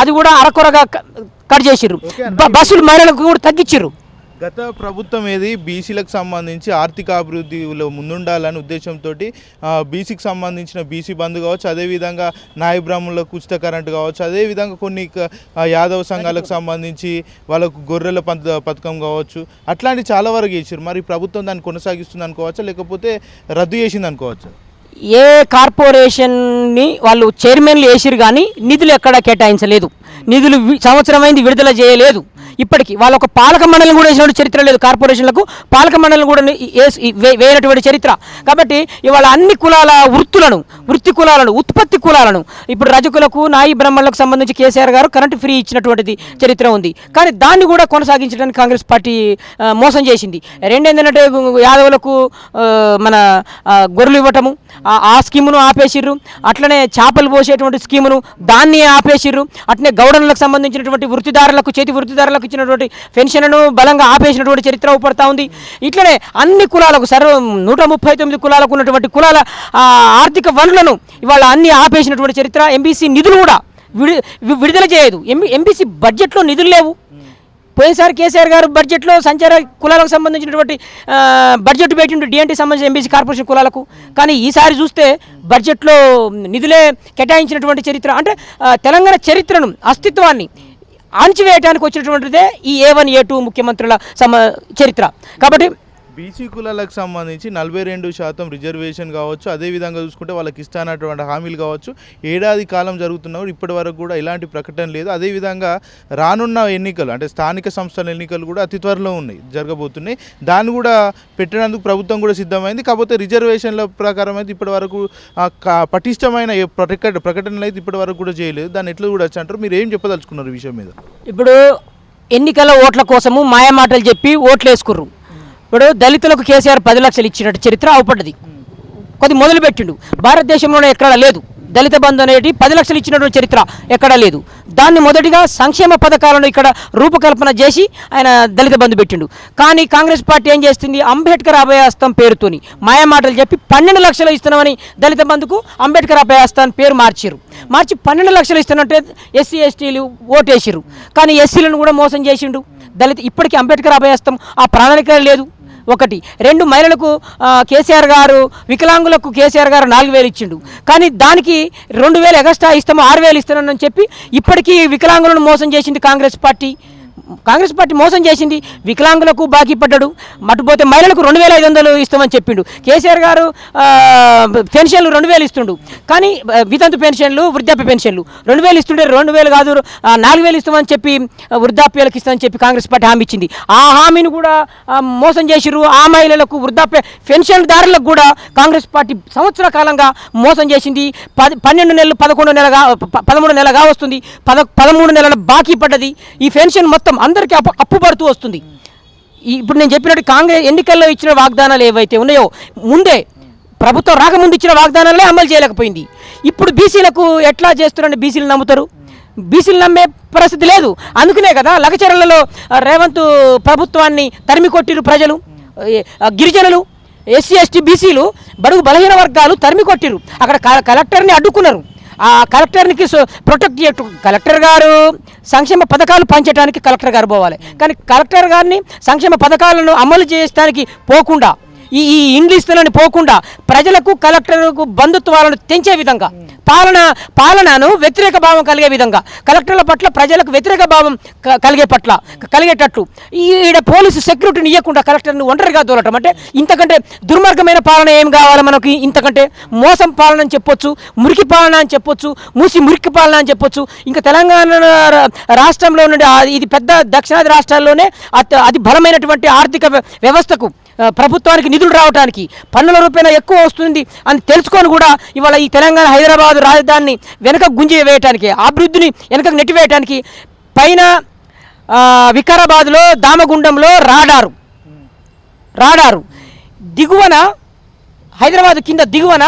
అది కూడా అరకొరగా కట్ చేసిర్రు. బస్సులు మహిళలకు కూడా తగ్గించిర్రు గత ప్రభుత్వం ఏది బీసీలకు సంబంధించి ఆర్థిక అభివృద్ధిలో ముందుండాలనే ఉద్దేశంతో బీసీకి సంబంధించిన బీసీ బంద్ కావచ్చు అదేవిధంగా నాయ బ్రాహ్మణులకు ఉచిత కరెంట్ కావచ్చు అదేవిధంగా కొన్ని యాదవ సంఘాలకు సంబంధించి వాళ్ళకు గొర్రెల పంత పథకం కావచ్చు అట్లాంటి చాలా వరకు చేసారు మరి ప్రభుత్వం దాన్ని కొనసాగిస్తుంది అనుకోవచ్చా? లేకపోతే రద్దు చేసింది అనుకోవచ్చా? ఏ కార్పొరేషన్ని వాళ్ళు చైర్మన్లు వేసిరు కానీ నిధులు ఎక్కడ కేటాయించలేదు. నిధులు సంవత్సరమైంది సంవత్సరం అయింది విడుదల చేయలేదు. ఇప్పటికి. వాళ్ళ ఒక పాలక మండలం కూడా వేసినటువంటి చరిత్ర లేదు. కార్పొరేషన్లకు పాలక మండలం కూడా వేయనటువంటి చరిత్ర. కాబట్టి ఇవాళ అన్ని కులాల వృత్తులను వృత్తి కులాలను ఉత్పత్తి కులాలను ఇప్పుడు రజకులకు నాయి బ్రాహ్మణులకు సంబంధించి కేసీఆర్ గారు కరెంటు ఫ్రీ ఇచ్చినటువంటిది చరిత్ర ఉంది. కానీ దాన్ని కూడా కొనసాగించడానికి కాంగ్రెస్ పార్టీ మోసం చేసింది. రెండేందంటే యాదవులకు మన గొర్రెలు ఇవ్వటము ఆ- స్కీమును ఆపేసిర్రు. అట్లనే చేపలు పోసేటువంటి స్కీమును దాన్ని ఆపేసిర్రు. అట్లనే గౌడన్లకు సంబంధించినటువంటి వృత్తిదారులకు చేతి వృత్తిదారులకు ఇచ్చినటువంటి పెన్షన్ను బలంగా ఆపేసినటువంటి చరిత్ర ఊపడతా ఉంది. ఇట్లనే అన్ని కులాలకు సర్వ నూట ముప్పై తొమ్మిది కులాలకు ఉన్నటువంటి కులాల ఆర్థిక వనరులను ఇవాళ అన్ని ఆపేసినటువంటి చరిత్ర. ఎంబీసీ నిధులు కూడా విడి విడుదల చేయదు. ఎంబీ ఎంబీసీ బడ్జెట్లో నిధులు లేవు. పోయినసారి కేసీఆర్ గారు బడ్జెట్లో సంచార కులాలకు సంబంధించినటువంటి బడ్జెట్ పెట్టిండు డిఎన్టీ సంబంధించిన ఎంబీసీ కార్పొరేషన్ కులాలకు. కానీ ఈసారి చూస్తే బడ్జెట్లో నిధులే కేటాయించినటువంటి చరిత్ర. అంటే తెలంగాణ చరిత్రను అస్తిత్వాన్ని అణచివేయటానికి వచ్చినటువంటిదే ఈ ఏ వన్ ఏ టూ ముఖ్యమంత్రుల సమ చరిత్ర. కాబట్టి బీసీ కులాలకు సంబంధించి నలభై రెండు శాతం రిజర్వేషన్ కావచ్చు. అదేవిధంగా చూసుకుంటే వాళ్ళకి ఇస్తానటువంటి హామీలు కావచ్చు. ఏడాది కాలం జరుగుతున్నప్పుడు ఇప్పటి వరకు కూడా ఎలాంటి ప్రకటన లేదు. అదేవిధంగా రానున్న ఎన్నికలు అంటే స్థానిక సంస్థల ఎన్నికలు కూడా అతి త్వరలో ఉన్నాయి జరగబోతున్నాయి. దాన్ని కూడా పెట్టడానికి ప్రభుత్వం కూడా సిద్ధమైంది. కాకపోతే రిజర్వేషన్ల ప్రకారం అయితే ఇప్పటి వరకు పటిష్టమైన ప్రకట ప్రకటనలు అయితే ఇప్పటి వరకు కూడా చేయలేదు. దాన్ని ఎట్లా కూడా అంటారు? మీరు ఏం చెప్పదలుచుకున్నారు ఈ విషయం మీద? ఇప్పుడు ఎన్నికల ఓట్ల కోసము మాయమాటలు చెప్పి ఓట్లు వేసుకుర్రు. ఇప్పుడు దళితులకు కేసీఆర్ పది లక్షలు ఇచ్చినట్టు చరిత్ర అవపడ్డది. కొద్ది మొదలుపెట్టిండు. భారతదేశంలోనే ఎక్కడా లేదు. దళిత బంధు అనేది పది లక్షలు ఇచ్చినటువంటి చరిత్ర ఎక్కడా లేదు. దాన్ని మొదటిగా సంక్షేమ పథకాలను ఇక్కడ రూపకల్పన చేసి ఆయన దళిత బంధు పెట్టిండు. కానీ కాంగ్రెస్ పార్టీ ఏం చేస్తుంది? అంబేద్కర్ అభయాస్తం పేరుతోని మాయమాటలు చెప్పి పన్నెండు లక్షలు ఇస్తున్నామని దళిత బంధుకు అంబేద్కర్ అభయాస్తం పేరు మార్చిరు మార్చి పన్నెండు లక్షలు ఇస్తున్నట్టే ఎస్సీ ఎస్టీలు ఓటేసిరు కానీ ఎస్సీలను కూడా మోసం చేసిండు. దళిత ఇప్పటికీ అంబేద్కర్ అభయాస్తం ఆ ప్రణాళిక లేదు. ఒకటి. రెండు మహిళలకు కేసీఆర్ గారు వికలాంగులకు కేసీఆర్ గారు నాలుగు వేలు ఇచ్చిండు. కానీ దానికి రెండు వేలు ఎగస్ట్రా ఇస్తాము ఆరు వేలు ఇస్తానని చెప్పి ఇప్పటికీ వికలాంగులను మోసం చేసింది కాంగ్రెస్ పార్టీ. కాంగ్రెస్ పార్టీ మోసం చేసింది వికలాంగులకు బాకీ పడ్డాడు మటుపోతే మహిళలకు రెండు వేల ఐదు వందలు ఇస్తామని చెప్పిండు. కేసీఆర్ గారు పెన్షన్లు రెండు వేలు ఇస్తుండు. కానీ వితంతు పెన్షన్లు వృద్ధాప్య పెన్షన్లు. రెండు వేలు ఇస్తుండే రెండు వేలు కాదు నాలుగు వేలు ఇస్తామని చెప్పి ఆ, వృద్ధాప్యాలకు ఇస్తామని చెప్పి కాంగ్రెస్ పార్టీ హామీ ఇచ్చింది. ఆ హామీని కూడా మోసం చేసిరు ఆ మహిళలకు వృద్ధాప్య పెన్షన్దారులకు కూడా కాంగ్రెస్ పార్టీ సంవత్సర కాలంగా మోసం చేసింది. పది పన్నెండు నెలలు పదకొండు నెలగా పదమూడు నెలగా వస్తుంది. పద పదమూడు నెలల బాకీ పడ్డది. ఈ పెన్షన్ మొత్తం మొత్తం అందరికీ అప్పు అప్పు పడుతూ వస్తుంది. ఇప్పుడు నేను చెప్పినట్టు కాంగ్రెస్ ఎన్నికల్లో ఇచ్చిన వాగ్దానాలు ఏవైతే ఉన్నాయో ముందే ప్రభుత్వం రాకముందు ఇచ్చిన వాగ్దానాలే అమలు చేయలేకపోయింది. ఇప్పుడు బీసీలకు ఎట్లా చేస్తున్నారంటే బీసీలు నమ్ముతారు? బీసీలు నమ్మే పరిస్థితి లేదు. అందుకనే కదా లగచరలలో రేవంత్ ప్రభుత్వాన్ని తరిమి కొట్టిరు ప్రజలు గిరిజనులు ఎస్సీ ఎస్టీ బీసీలు బడుగు బలహీన వర్గాలు తరిమి కొట్టిరు. అక్కడ కలెక్టర్ని అడ్డుకున్నారు. ఆ కలెక్టర్కి సో- ప్రొటెక్ట్ చేయటం. కలెక్టర్ గారు సంక్షేమ పథకాలు పంచడానికి కలెక్టర్ గారు పోవాలి. కానీ కలెక్టర్ గారిని సంక్షేమ పథకాలను అమలు చేయడానికి పోకుండా ఈ ఈ ఇంగ్లీష్లను పోకుండా ప్రజలకు కలెక్టర్కు బంధుత్వాలను తెంచే విధంగా పాలన పాలనను వ్యతిరేక భావం కలిగే విధంగా కలెక్టర్ల పట్ల ప్రజలకు వ్యతిరేక భావం క- కలిగే పట్ల కలిగేటట్లు ఈడ పోలీసు సెక్యూరిటీని ఇవ్వకుండా కలెక్టర్ని ఒంటరిగా దూరటం అంటే ఇంతకంటే దుర్మార్గమైన పాలన ఏం కావాలి మనకి? ఇంతకంటే మోసం పాలన అని చెప్పొచ్చు మురికి పాలన అని చెప్పొచ్చు మూసి మురికి పాలన అని చెప్పొచ్చు. ఇంకా తెలంగాణ రాష్ట్రంలో నుండి ఇది పెద్ద దక్షిణాది రాష్ట్రాల్లోనే అతి అతి బలమైనటువంటి ఆర్థిక వ్యవస్థకు ప్రభుత్వానికి నిధులు రావడానికి పన్నుల రూపాయన ఎక్కువ వస్తుంది అని తెలుసుకొని కూడా ఇవాళ ఈ తెలంగాణ హైదరాబాద్ రాజధానిని వెనక గుంజి వేయటానికి అభివృద్ధిని వెనకకు నెట్టివేయటానికి పైన వికారాబాద్లో దామగుండంలో రాడారు. రాడారు. దిగువన హైదరాబాద్ కింద దిగువన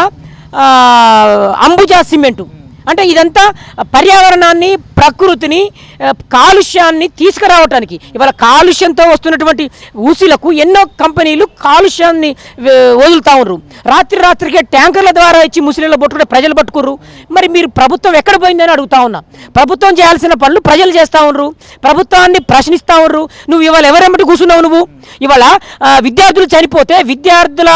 అంబుజా సిమెంటు. అంటే ఇదంతా పర్యావరణాన్ని ప్రకృతిని కాలుష్యాన్ని తీసుకురావటానికి. ఇవాళ కాలుష్యంతో వస్తున్నటువంటి ఊసిలకు ఎన్నో కంపెనీలు కాలుష్యాన్ని వదులుతూ వదులుతా ఉన్నారు. రాత్రి రాత్రికే ట్యాంకర్ల ద్వారా ఇచ్చి ముస్లింల పట్టుకుంటే ప్రజలు పట్టుకుర్రు. మరి మీరు ప్రభుత్వం ఎక్కడ పోయిందని అడుగుతా ఉన్నా. ప్రభుత్వం చేయాల్సిన పనులు ప్రజలు చేస్తూ ఉన్నారు. ప్రభుత్వాన్ని ప్రశ్నిస్తూ ఉన్నారు. నువ్వు ఇవాళ ఎవరెమ్మటి కూర్చున్నావు నువ్వు? ఇవాళ విద్యార్థులు చనిపోతే విద్యార్థుల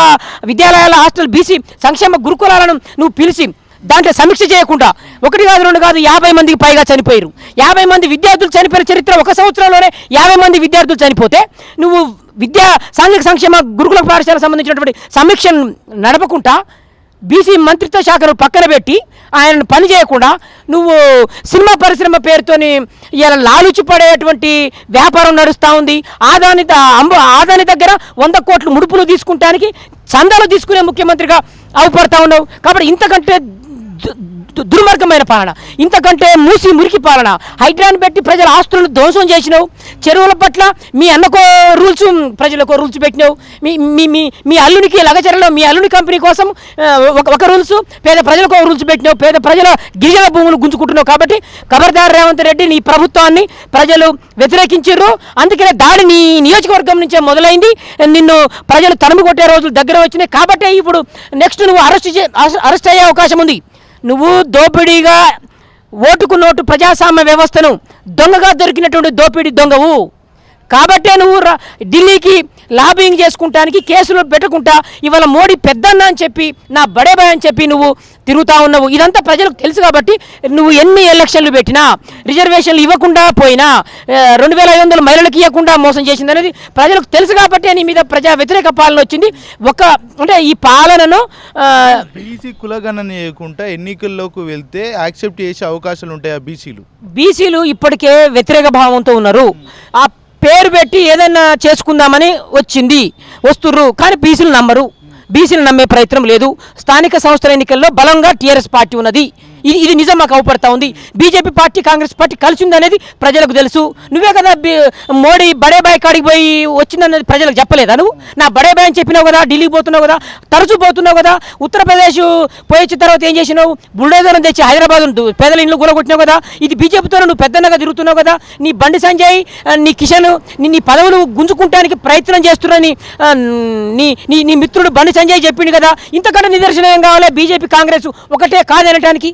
విద్యాలయాల హాస్టల్ బీసీ సంక్షేమ గురుకులాలను నువ్వు పిలిచి దాంట్లో సమీక్ష చేయకుండా ఒకటి కాదు రెండు కాదు యాభై మందికి పైగా చనిపోయారు. యాభై మంది విద్యార్థులు చనిపోయిన చరిత్ర ఒక సంవత్సరంలోనే యాభై మంది విద్యార్థులు చనిపోతే నువ్వు విద్యా సాంఘిక సంక్షేమ గురుకుల పాఠశాలకు సంబంధించినటువంటి సమీక్షను నడపకుండా బీసీ మంత్రిత్వ శాఖను పక్కన పెట్టి ఆయనను పని చేయకుండా నువ్వు సినిమా పరిశ్రమ పేరుతోని ఇలా లాలుచి పడేటువంటి వ్యాపారం నడుస్తూ ఉంది. ఆదాని అంబ ఆదాని దగ్గర వంద కోట్లు ముడుపులు తీసుకుంటానికి చందాలు తీసుకునే ముఖ్యమంత్రిగా అవుపడతా ఉన్నావు. కాబట్టి ఇంతకంటే దుర్మార్గమైన పాలన. ఇంతకంటే మూసి మురికి పాలన. హైడ్రాన్ పెట్టి ప్రజల ఆస్తులను ధ్వంసం చేసినావు. చెరువుల పట్ల మీ అన్నకో రూల్స్ ప్రజలకు రూల్స్ పెట్టినావు. మీ మీ మీ మీ అల్లునికి లగచరలో మీ అల్లుని కంపెనీ కోసం ఒక ఒక రూల్స్ పేద ప్రజలకు రూల్స్ పెట్టినావు. పేద ప్రజల గిరిజన భూములు గుంజుకుంటున్నావు కాబట్టి ఖబర్దార్ రేవంత్ రెడ్డి నీ ప్రభుత్వాన్ని ప్రజలు వ్యతిరేకించారు. అందుకనే దాడి నీ నియోజకవర్గం నుంచే మొదలైంది. నిన్ను ప్రజలు తరుము కొట్టే రోజులు దగ్గర వచ్చినాయి. కాబట్టి ఇప్పుడు నెక్స్ట్ నువ్వు అరెస్ట్ చే అరెస్ట్ అయ్యే అవకాశం ఉంది. నువ్వు దోపిడీగా ఓటుకు నోటు ప్రజాస్వామ్య వ్యవస్థను దొంగగా దొరికినటువంటి దోపిడీ దొంగవు. కాబట్టే నువ్వు రా- ఢిల్లీకి లాబింగ్ చేసుకుంటానికి కేసులు పెట్టకుండా ఇవాళ మోడీ పెద్దన్న అని చెప్పి నా బడే అని చెప్పి నువ్వు తిరుగుతా ఉన్నావు. ఇదంతా ప్రజలకు తెలుసు కాబట్టి నువ్వు ఎన్ని ఎలక్షన్లు పెట్టినా రిజర్వేషన్లు ఇవ్వకుండా పోయినా రెండు వేల ఐదు వందల మహిళలకు ఇవ్వకుండా మోసం చేసింది అనేది ప్రజలకు తెలుసు కాబట్టి నీ మీద ప్రజా వ్యతిరేక పాలన వచ్చింది. ఒక అంటే ఈ పాలనను బీసీ కులగణన చేయకుండా ఎన్నికల్లోకి వెళ్తే యాక్సెప్ట్ చేసే అవకాశాలు ఉంటాయి ఆ బీసీలు. బీసీలు ఇప్పటికే వ్యతిరేక భావంతో ఉన్నారు. ఆ పేరు పెట్టి ఏదైనా చేసుకుందామని వచ్చింది. వస్తుర్రు కానీ బీసీలు నమ్మరు. బీసీలు నమ్మే ప్రయత్నం లేదు. స్థానిక సంస్థల ఎన్నికల్లో బలంగా టీఆర్ఎస్ పార్టీ ఉన్నది. ఇది ఇది నిజం మాకు అవపడతా ఉంది. బీజేపీ పార్టీ కాంగ్రెస్ పార్టీ కలిసి ఉందనేది ప్రజలకు తెలుసు. నువ్వే కదా మోడీ బడే బాయ్ కాడికి పోయి వచ్చిందనేది ప్రజలకు చెప్పలేదా నువ్వు? నా బడే బాయ్ అని చెప్పినావు కదా ఢిల్లీకి పోతున్నావు కదా తరచూ పోతున్నావు కదా ఉత్తరప్రదేశ్ పోయి వచ్చిన తర్వాత ఏం చేసినావు? బుల్డోజర్ తెచ్చి హైదరాబాద్ పేదల ఇండ్లు కూలగొట్టినావు కదా ఇది బీజేపీతో నువ్వు పెద్దనగా తిరుగుతున్నావు కదా నీ బండి సంజయ్ నీ కిషన్ నీ నీ పదవులు గుంజుకుంటానికి ప్రయత్నం చేస్తున్నారని నీ నీ నీ మిత్రుడు బండి సంజయ్ చెప్పిండు కదా ఇంతకంటే నిదర్శనం ఏం కావాలి? బీజేపీ కాంగ్రెస్ ఒకటే కాదనటానికి?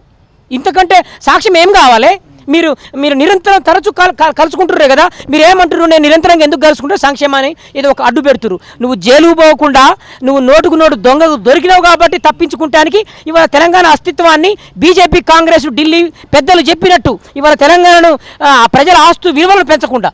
ఇంతకంటే సాక్ష్యం ఏం కావాలి? మీరు మీరు నిరంతరం తరచు కలుసుకుంటున్నారు కదా? మీరు ఏమంటారు నేను నిరంతరంగా ఎందుకు కలుసుకుంటారు సంక్షేమాన్ని ఏదో ఒక అడ్డు పెడుతురు నువ్వు జైలు పోకుండా నువ్వు నోటుకు నోటు దొంగ దొరికినావు కాబట్టి తప్పించుకుంటానికి ఇవాళ తెలంగాణ అస్తిత్వాన్ని బీజేపీ కాంగ్రెస్ ఢిల్లీ పెద్దలు చెప్పినట్టు ఇవాళ తెలంగాణను ప్రజల ఆస్తు విలువలను పెంచకుండా.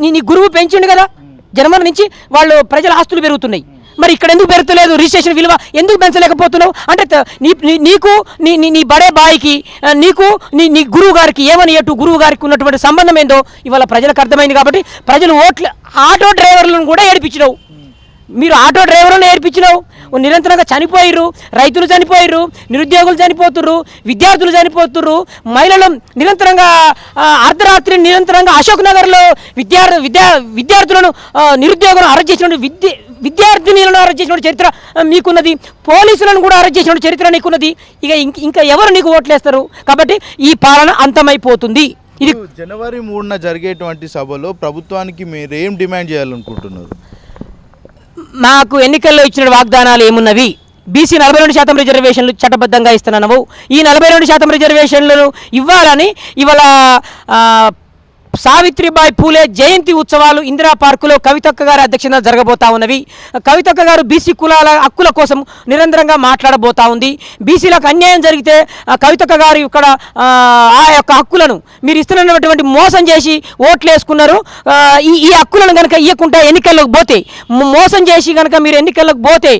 నీ నీ గురువు పెంచిండు కదా? జన్మల నుంచి వాళ్ళు ప్రజల ఆస్తులు పెరుగుతున్నాయి. మరి ఇక్కడ ఎందుకు పెరుగుతలేదు? రిజిస్ట్రేషన్ విలువ ఎందుకు పెంచలేకపోతున్నావు? అంటే నీ నీకు నీ నీ నీ బడే బాయికి నీకు నీ నీ గురువు గారికి ఏమని ఎటు గురువు గారికి ఉన్నటువంటి సంబంధం ఏందో ఇవాళ ప్రజలకు అర్థమైంది కాబట్టి ప్రజలు ఓట్లు ఆటో డ్రైవర్లను కూడా ఏడిపించినావు. మీరు ఆటో డ్రైవర్లను ఏర్పించినావు నిరంతరంగా చనిపోయారు రైతులు చనిపోయారు నిరుద్యోగులు చనిపోతుర్రు విద్యార్థులు చనిపోతుర్రు మహిళలు నిరంతరంగా అర్ధరాత్రి నిరంతరంగా అశోక్ నగర్లో విద్యార్థి విద్యా విద్యార్థులను నిరుద్యోగులను అరెస్ట్ చేసినటువంటి విద్య విద్యార్థినులను అరెస్ట్ చేసిన చరిత్ర మీకున్నది. పోలీసులను కూడా అరెస్ట్ చేసిన చరిత్ర నీకున్నది. ఇక ఇంక- ఎవరు నీకు ఓట్లేస్తారు? కాబట్టి ఈ పాలన అంతమైపోతుంది. ఇది జనవరి మూడున జరిగేటువంటి సభలో ప్రభుత్వానికి మీరు ఏం డిమాండ్ చేయాలనుకుంటున్నారు? మాకు ఎన్నికల్లో ఇచ్చిన వాగ్దానాలు ఏమున్నవి? బీసీ నలభై రెండు శాతం రిజర్వేషన్లు చట్టబద్ధంగా ఇస్తున్నావు ఈ నలభై రెండు శాతం రిజర్వేషన్లను ఇవ్వాలని ఇవాళ సావిత్రిబాయి పూలే జయంతి ఉత్సవాలు ఇందిరా పార్కులో కవితక్క గారి అధ్యక్షతన జరగబోతా ఉన్నవి. కవితక్క గారు బీసీ కులాల హక్కుల కోసం నిరంతరంగా మాట్లాడబోతా ఉంది. బీసీలకు అన్యాయం జరిగితే ఆ కవితక్క గారు ఇక్కడ ఆ, యొక్క హక్కులను మీరు ఇస్తున్నటువంటి మోసం చేసి ఓట్లు వేసుకున్నారు. ఈ ఈ హక్కులను కనుక ఇవ్వకుండా ఎన్నికల్లోకి పోతే మోసం చేసి కనుక మీరు ఎన్నికల్లోకి పోతే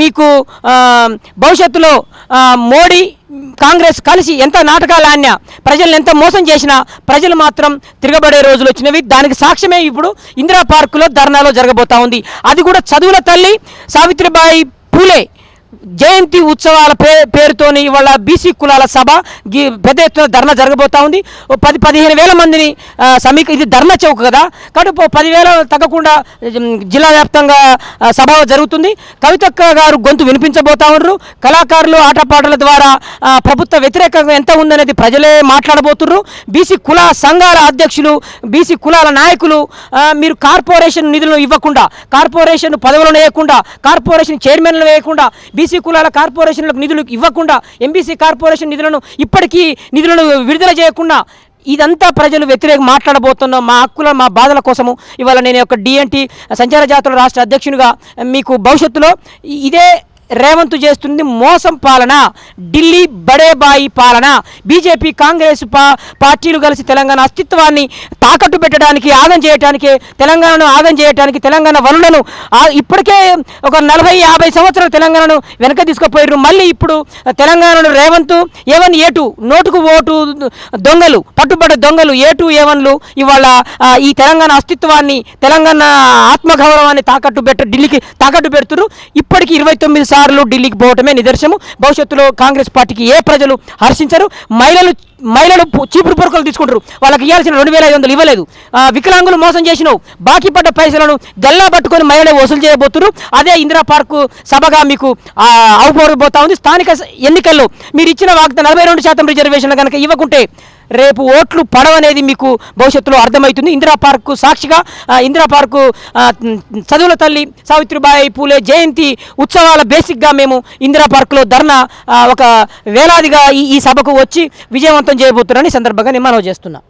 మీకు భవిష్యత్తులో మోడీ కాంగ్రెస్ కలిసి ఎంత నాటకాలు ఆడినా ప్రజల్ని ఎంత మోసం చేసినా ప్రజలు మాత్రం తిరగబడే రోజులు వచ్చినవి. దానికి సాక్ష్యమే ఇప్పుడు ఇందిరా పార్కులో ధర్నాలో జరగబోతా ఉంది. అది కూడా చదువుల తల్లి సావిత్రిబాయి పూలే జయంతి ఉత్సవాల పే పేరుతోని ఇవాళ బీసీ కులాల సభ గీ పెద్ద ఎత్తున ధర్నా జరగబోతా ఉంది. పది పదిహేను వేల మందిని సమీక ఇది ధర్నా చౌక్ కదా? కాబట్టి పదివేల తగ్గకుండా జిల్లా వ్యాప్తంగా సభ జరుగుతుంది. కవితక్క గారు గొంతు వినిపించబోతా ఉన్నారు. కళాకారులు ఆటపాటల ద్వారా ప్రభుత్వ వ్యతిరేకంగా ఎంత ఉందనేది ప్రజలే మాట్లాడబోతున్నారు బీసీ కుల సంఘాల అధ్యక్షులు బీసీ కులాల నాయకులు మీరు కార్పొరేషన్ నిధులను ఇవ్వకుండా కార్పొరేషన్ పదవులను వేయకుండా కార్పొరేషన్ చైర్మన్లు వేయకుండా బీసీ కులాల కార్పొరేషన్లకు నిధులు ఇవ్వకుండా ఎంబీసీ కార్పొరేషన్ నిధులను ఇప్పటికీ నిధులను విడుదల చేయకుండా ఇదంతా ప్రజలు వ్యతిరేక మాట్లాడబోతున్న మా హక్కుల మా బాధల కోసము. ఇవాళ నేను ఒక డిఎన్టీ సంచార జాతుల రాష్ట్ర అధ్యక్షునిగా మీకు భవిష్యత్తులో ఇదే రేవంత్ చేస్తుంది మోసం పాలన ఢిల్లీ బడేబాయి పాలన. బీజేపీ కాంగ్రెస్ పా పార్టీలు కలిసి తెలంగాణ అస్తిత్వాన్ని తాకట్టు పెట్టడానికి ఆదం చేయడానికి తెలంగాణను ఆదం చేయడానికి తెలంగాణ వనులను ఇప్పటికే ఒక నలభై యాభై సంవత్సరాలు తెలంగాణను వెనక తీసుకుపోయారు మళ్ళీ ఇప్పుడు తెలంగాణను రేవంత్ ఏవన్ ఏటు నోటుకు ఓటు దొంగలు పట్టుబడ్డ దొంగలు ఏటు ఏవన్లు ఇవాళ ఈ తెలంగాణ అస్తిత్వాన్ని తెలంగాణ ఆత్మగౌరవాన్ని తాకట్టు పెట్ట ఢిల్లీకి తాకట్టు పెడుతున్నారు ఇప్పటికి ఇరవై తొమ్మిది సార్లు ఢిల్లీకి పోవటమే నిదర్శనం భవిష్యత్తులో కాంగ్రెస్ పార్టీకి ఏ ప్రజలు హర్షించరు. మహిళలు మహిళలు చీపురు పొరకలు తీసుకుంటారు. వాళ్ళకి ఇవ్వాల్సిన రెండు వేల ఐదు వందలు ఇవ్వలేదు. వికలాంగులు మోసం చేసినావు. బాకీ పడ్డ పైసలను గల్లా పట్టుకొని మహిళలు వసూలు చేయబోతున్నారు అదే ఇందిరా పార్కు సభగా మీకు ఆ, ఉంది స్థానిక ఎన్నికల్లో మీరు ఇచ్చిన వాగ్దానం నలభై రెండు శాతం రిజర్వేషన్లు కనుక ఇవ్వకుంటే రేపు ఓట్లు పడవనేది మీకు భవిష్యత్తులో అర్థమవుతుంది. ఇందిరా పార్కు సాక్షిగా ఇందిరా పార్కు చదువుల తల్లి సావిత్రిబాయి పూలే జయంతి ఉత్సవాల బేసిక్గా మేము ఇందిరా పార్కులో ధర్నా ఒక వేలాదిగా ఈ ఈ సభకు వచ్చి విజయవంతం చేయబోతున్నారని సందర్భంగా నేను మనవి చేస్తున్నా.